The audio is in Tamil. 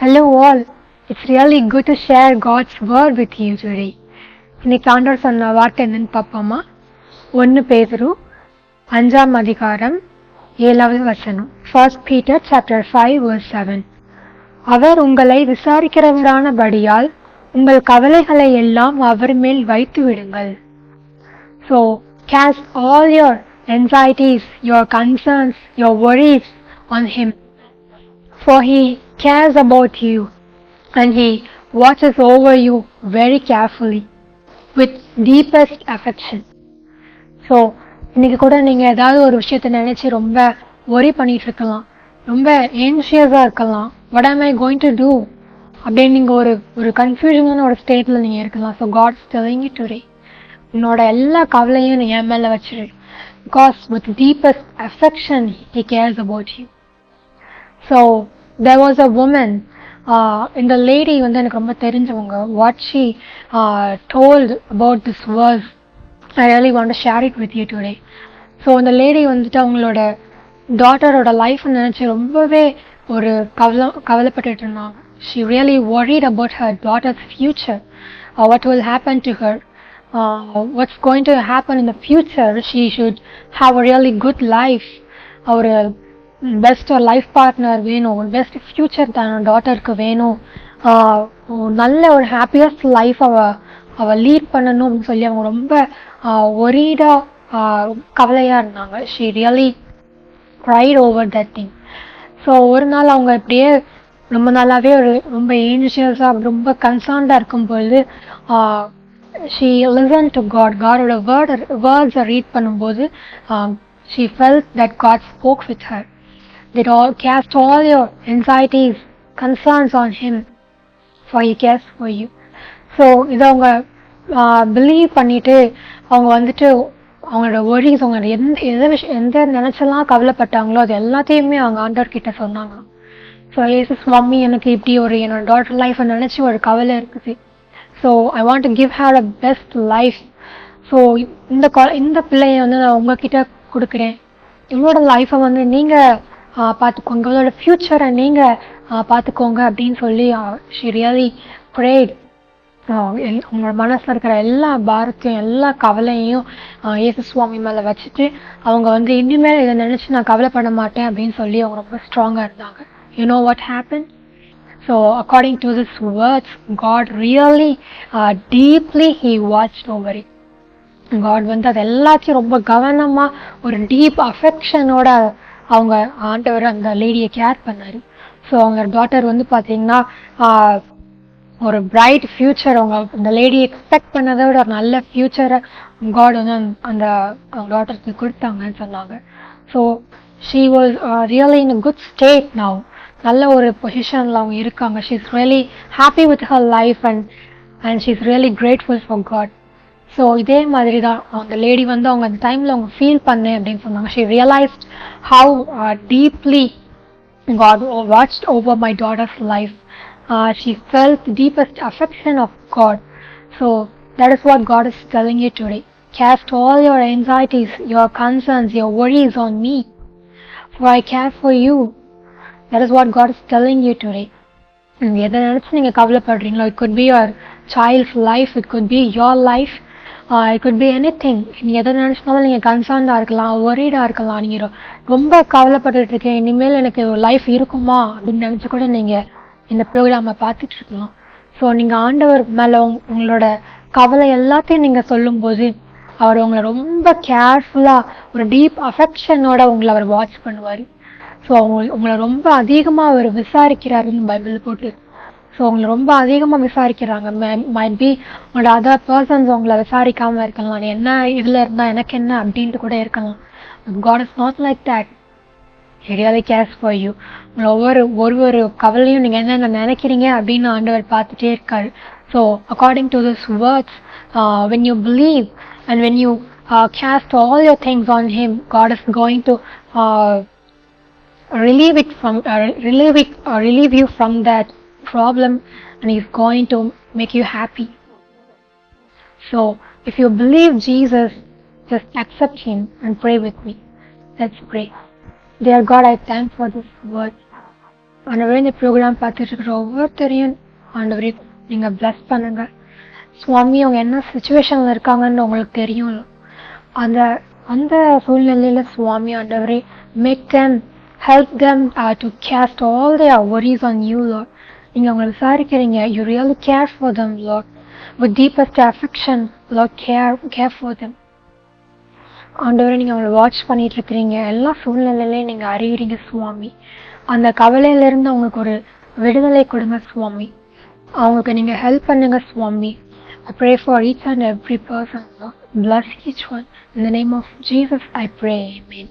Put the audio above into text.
Hello all it's really good to share God's word with you today இன்னைக்கு ஆண்டவர் சொன்ன வார்த்தை என்னன்னு பார்ப்போமா? ஒன்று பேதுரு அஞ்சாம் அதிகாரம் ஏழாவது வசனம். First Peter chapter five verse seven அவர் உங்களை விசாரிக்கிறவரானபடியால் உங்கள் கவலைகளை எல்லாம் அவர் மேல் வைத்து விடுங்கள். So cast all your anxieties, your concerns, your worries on him. For he cares about you and he watches over you very carefully with deepest affection. So இன்னைக்கு கூட நீங்கள் ஏதாவது ஒரு விஷயத்தை நினச்சி ரொம்ப ஒரி பண்ணிட்டு இருக்கலாம். ரொம்ப ஏன்ஷியஸாக இருக்கலாம். வட் ஆம் ஐ கோயிங் டு டூ அப்படின்னு நீங்கள் ஒரு ஒரு கன்ஃபியூஷனான ஒரு ஸ்டேட்டில் நீங்கள் இருக்கலாம். So God's telling it today உன்னோட எல்லா கவலையும் நீ என் மேலே வச்சிரு. Because with deepest affection he cares about you so there was a woman இந்த லேடி வந்து எனக்கு ரொம்ப தெரிஞ்சவங்க. What she told about this verse I really want share it with you today so அந்த லேடி வந்துட்டு அவங்களோட டாட்டரோட லைஃப் நினச்சி ரொம்பவே ஒரு கவலை கவலைப்பட்டுட்டு இருந்தாங்க. She really worried about her daughter's future uh, what will happen to her uh, what's going to happen in the future. She should have a really good life. ஒரு பெஸ்ட் லைஃப் பார்ட்னர் வேணும். ஒரு பெஸ்ட் ஃப்யூச்சர் தன் டாட்டருக்கு வேணும். நல்ல ஒரு ஹாப்பியஸ்ட் லைஃப் அவ அவ லீட் பண்ணணும் அப்படின்னு சொல்லி அவங்க ரொம்ப ஒரீடாக கவலையாக இருந்தாங்க. She really fret over that thing so ஒரு நாள் அவங்க இப்படியே ரொம்ப நாளாகவே ஒரு ரொம்ப ஏஞ்சியஸாக ரொம்ப கன்சர்ன்டாக இருக்கும்பொழுது ஷீ லிசன் டு காட் காடோட வேர்ட் வேர்ட்ஸை ரீட் பண்ணும்போது she felt that God spoke with her that all cast all your anxieties concerns on Him, for He cares for you so இதை அவங்க பிலீவ் பண்ணிட்டு அவங்க வந்துட்டு அவங்களோட ஒரிஸ் அவங்க எந்த எந்த விஷயம் எந்த நினைச்செல்லாம் கவலைப்பட்டாங்களோ அது எல்லாத்தையுமே அவங்க ஆண்டவர் கிட்ட சொன்னாங்க. ஸோ ஏசஸ் மம்மி எனக்கு இப்படி ஒரு என்னோட டாட்டர் லைஃப்பை நினச்சி ஒரு கவலை இருக்குது. So I want to give her a best life so இந்த இந்த பிள்ளைய வந்து நான் உங்ககிட்ட கொடுக்குறேன். இவங்களோட லைஃப்பை வந்து நீங்கள் பார்த்துக்கோங்க. இவளோட ஃப்யூச்சரை நீங்கள் பார்த்துக்கோங்க அப்படின்னு சொல்லி ஷி ரியலி ப்ரேட் உங்களோட மனசில் இருக்கிற எல்லா பாரத்தையும் எல்லா கவலையும் இயேசு சுவாமி மேலே வச்சுட்டு அவங்க வந்து இனிமேல் இதை நினச்சி நான் கவலைப்பட மாட்டேன் அப்படின்னு சொல்லி அவங்க ரொம்ப ஸ்ட்ராங்காக இருந்தாங்க. You know what happen so according to this words God really deeply he watch over it God வந்து அது எல்லாத்தையும் ரொம்ப கவனமாக ஒரு டீப் அஃபெக்ஷனோட அவங்க ஆண்டவர் அந்த லேடியை கேர் பண்ணார். ஸோ அவங்க டாட்டர் வந்து பார்த்தீங்கன்னா ஒரு பிரைட் ஃப்யூச்சர் அவங்க அந்த லேடி எக்ஸ்பெக்ட் பண்ணதை விட ஒரு நல்ல ஃப்யூச்சரை காட் வந்து அந்த அவங்க டாட்டருக்கு கொடுத்தாங்கன்னு சொன்னாங்க. So she was really in good state now நல்ல ஒரு பொசிஷனில் அவங்க இருக்காங்க. She is really happy with her life and and she is really grateful for God so இதே மாதிரி தான் அந்த லேடி வந்து அவங்க அந்த டைமில் அவங்க ஃபீல் பண்ணேன் அப்படின்னு சொன்னாங்க she realised how deeply God watched over my daughter's life uh, she felt the deepest affection of God. So that is what God is telling you today. Cast all your anxieties, your concerns, your worries on me, for I care for you. That is what God is telling you today. எதை நினச்சி நீங்கள் கவலைப்படுறீங்களோ it could be your child's life it could be your life it could be anything நீங்கள் எதை நினச்சினாலும் நீங்கள் கன்சர்ன்டாக இருக்கலாம் ஒரீடாக இருக்கலாம். நீங்கள் ரொம்ப கவலைப்பட்டுட்டு இருக்கேன் இனிமேல் எனக்கு லைஃப் இருக்குமா? அப்படின்னு நினச்சி கூட நீங்கள் இந்த ப்ரோக்ராமை பார்த்துட்டு இருக்கலாம். ஸோ நீங்கள் ஆண்டவர் மேலே உங்களோட கவலை எல்லாத்தையும் நீங்கள் சொல்லும்போது அவர் உங்களை ரொம்ப கேர்ஃபுல்லாக ஒரு டீப் அஃபெக்ஷனோட உங்களை அவர் வாட்ச் பண்ணுவார். ஸோ அவங்க உங்களை ரொம்ப அதிகமாக அவர் விசாரிக்கிறாருன்னு பைபிள் போட்டு ஸோ உங்களை ரொம்ப அதிகமாக விசாரிக்கிறாங்க. மைட் பி உங்களோட அதர் பர்சன்ஸ் உங்களை விசாரிக்காமல் இருக்கலாம். நீ என்ன இதில் இருந்தால் எனக்கு என்ன அப்படின்ட்டு கூட இருக்கலாம். God is not like that really cares for you உங்களை ஒவ்வொரு ஒரு ஒரு கவலையும் நீங்கள் என்னென்ன நினைக்கிறீங்க அப்படின்னு ஆண்டவர் பார்த்துட்டே இருக்காரு. So according to this words when you believe and when you cast all your things on him God is going to relieve it from uh, relieve it or relieve you from that. problem and he's going to make you happy so if you believe jesus just accept him and pray with me let's pray dear god i thank for this word ஆண்டவரே இந்த ப்ரோக்ராம் பார்த்துட்டு இருக்கிற ஒவ்வொருத்தரையும் ஆண்டவரே நீங்கள் bless பண்ணுங்க சுவாமி அவங்க என்ன சுச்சுவேஷனில் இருக்காங்கன்னு உங்களுக்கு தெரியும் அந்த அந்த சூழ்நிலையில சுவாமி ஆண்டவரே make them help them uh, to cast all their worries on you நீங்கள் அவங்களை விசாரிக்கிறீங்க you really care for them Lord with deepest affection Lord care care for them ஆண்டவரை நீங்கள் அவங்களை வாட்ச் பண்ணிட்டு இருக்கிறீங்க எல்லா சூழ்நிலையிலையும் நீங்கள் அறிகிறீங்க சுவாமி அந்த கவலையிலேருந்து அவங்களுக்கு ஒரு விடுதலை கொடுங்க சுவாமி அவங்களுக்கு நீங்கள் ஹெல்ப் பண்ணுங்க சுவாமி I pray for each and every person. Lord. Bless one one. Name of Jesus I pray I